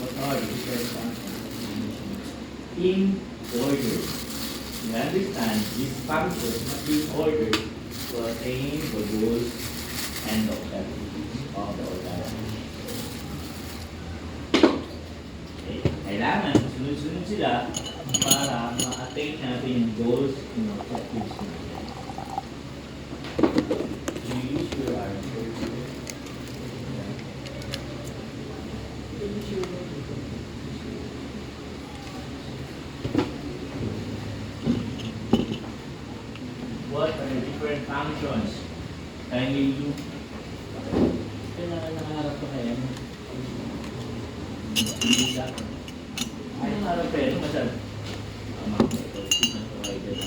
The different functions? In order. You understand, these functions must be in order to attain the goals and objectives of the organization. Okay, kailangan sunod-sunod sila para ma-attain natin yung goals and objectives natin. Functions? Kindly do. Kailangan nakaharap ko na yan. Ay, nakaharap ka yan. Masal. Tama ko. Ito, signal provider na.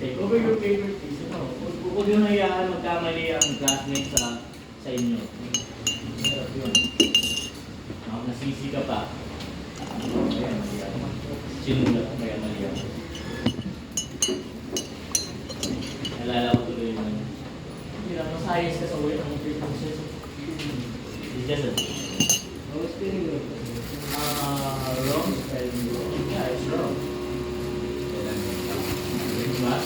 Take over your favorite piece. Ano? Huwag- yung hayaan magkamali ang classmate sa sa inyo. Hirap yun. Nasisi ka pa. Kaya mali ako. Sinula ko kaya mali ako. Nalala ko tuloy yung ano. Hindi lang, masayas ka sa ulit ang frequencies. It's just a... Ah, wrong spelling wrong. Yeah, wrong. Pwede tama.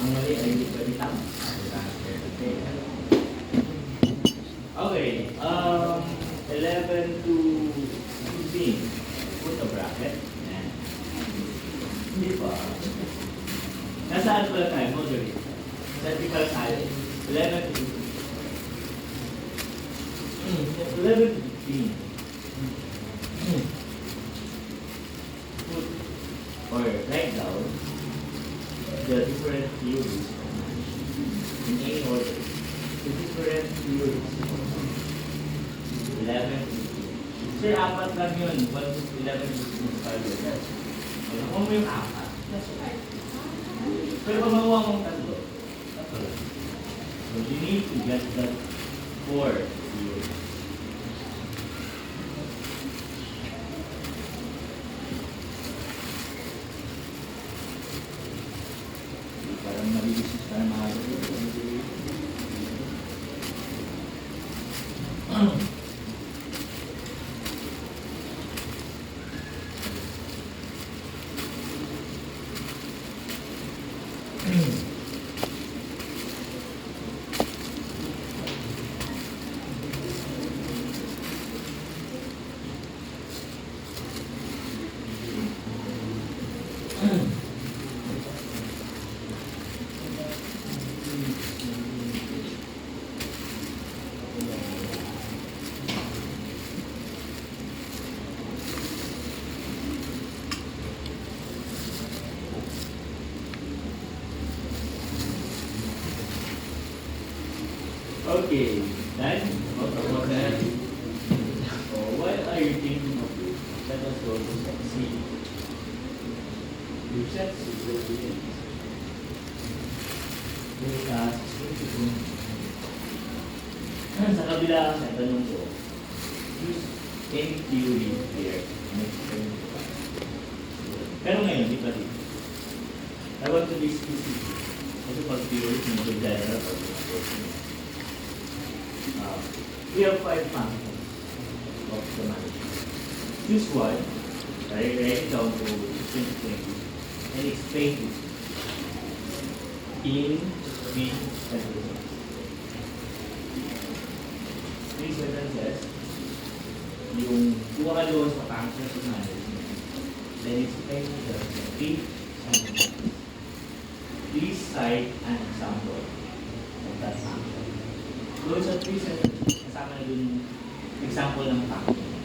Ang mali ay. Okay. Um, 11 to 15. Put a bracket. Yan. Hindi pa. Nasaan pala tayo? Moderate. Vertical tayo. 11 to 15. 11 to 15. Put or write down the different theories in any order. The different theories. 11 to 15. Sir, apat lang yun. 1 to 11 to 15. Ano mo yung apat? Pero kung makuha mong tatlo, tatlo lang. So you need to get that four theories. Parang malibisis ka na mga Okay, then what about that? So why are you thinking of this? Let us go to set C. You set C will be in. Sa kabila, may tanong ko, use any theory here. Pero ngayon, di pa dito. I want to be specific. Kasi pag theory, medyo general, pag-theory. 0.5 functions of the management. This one, I write down to 2020, and explain it in three sentences. Three sentences, yung kuha ka doon sa functions of management, then explain it in three sentences. Please cite an example of that function. Doon sa three sentences, kasama na dun yung example ng function.